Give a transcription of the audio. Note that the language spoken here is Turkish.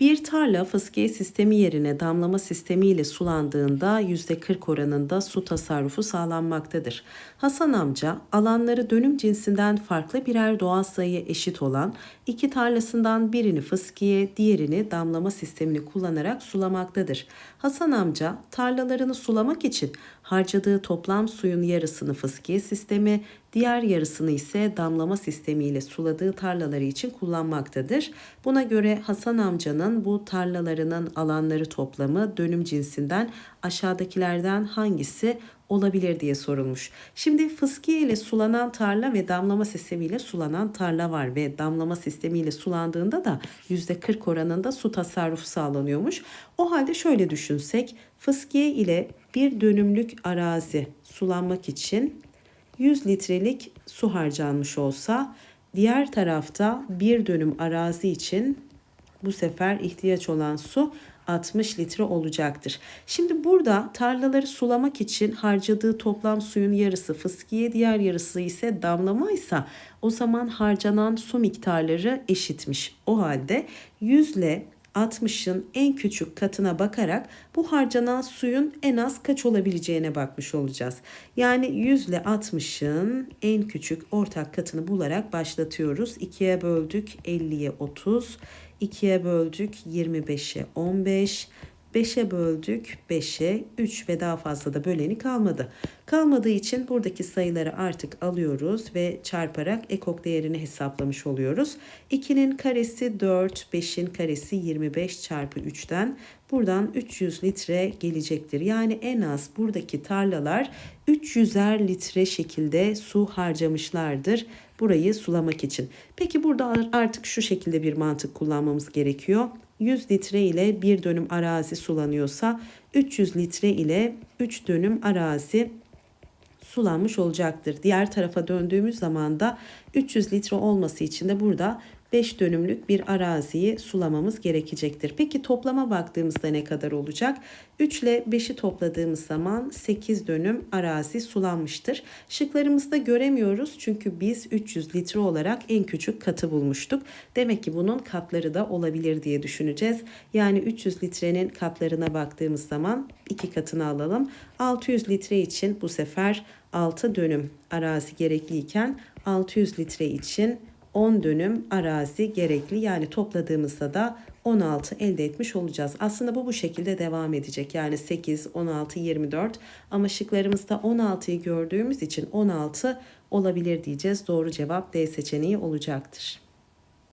Bir tarla fıskiye sistemi yerine damlama sistemi ile sulandığında %40 oranında su tasarrufu sağlanmaktadır. Hasan amca alanları dönüm cinsinden farklı birer doğal sayıya eşit olan iki tarlasından birini fıskiye, diğerini damlama sistemini kullanarak sulamaktadır. Hasan amca tarlalarını sulamak için harcadığı toplam suyun yarısını fıskiye sistemi, diğer yarısını ise damlama sistemiyle suladığı tarlaları için kullanmaktadır. Buna göre Hasan amcanın bu tarlalarının alanları toplamı dönüm cinsinden aşağıdakilerden hangisi olabilir diye sorulmuş. Şimdi fıskiye ile sulanan tarla ve damlama sistemiyle sulanan tarla var ve damlama sistemiyle sulandığında da %40 oranında su tasarrufu sağlanıyormuş. O halde şöyle düşünsek fıskiye ile bir dönümlük arazi sulanmak için 100 litrelik su harcanmış olsa diğer tarafta bir dönüm arazi için bu sefer ihtiyaç olan su 60 litre olacaktır. Şimdi burada tarlaları sulamak için harcadığı toplam suyun yarısı fıskiye, diğer yarısı ise damlama ise o zaman harcanan su miktarları eşitmiş. O halde 100 ile 60'ın en küçük katına bakarak bu harcanan suyun en az kaç olabileceğine bakmış olacağız. Yani 100 ile 60'ın en küçük ortak katını bularak başlatıyoruz. 2'ye böldük 50'ye 30, 2'ye böldük 25'e 15, 5'e böldük 5'e 3 ve daha fazla da böleni kalmadı. Kalmadığı için buradaki sayıları artık alıyoruz ve çarparak ekok değerini hesaplamış oluyoruz. 2'nin karesi 4, 5'in karesi 25 çarpı 3'ten buradan 300 litre gelecektir. Yani en az buradaki tarlalar 300'er litre şekilde su harcamışlardır burayı sulamak için. Peki burada artık şu şekilde bir mantık kullanmamız gerekiyor. 100 litre ile bir dönüm arazi sulanıyorsa 300 litre ile 3 dönüm arazi sulanmış olacaktır. Diğer tarafa döndüğümüz zaman da 300 litre olması için de burada 5 dönümlük bir araziyi sulamamız gerekecektir. Peki toplama baktığımızda ne kadar olacak? 3 ile 5'i topladığımız zaman 8 dönüm arazi sulanmıştır. Şıklarımızda göremiyoruz çünkü biz 300 litre olarak en küçük katı bulmuştuk. Demek ki bunun katları da olabilir diye düşüneceğiz. Yani 300 litrenin katlarına baktığımız zaman iki katını alalım. 600 litre için bu sefer 6 dönüm arazi gerekliyken 600 litre için 10 dönüm arazi gerekli. Yani topladığımızda da 16 elde etmiş olacağız. Aslında bu bu şekilde devam edecek. Yani 8, 16, 24 ama şıklarımızda 16'yı gördüğümüz için 16 olabilir diyeceğiz. Doğru cevap D seçeneği olacaktır.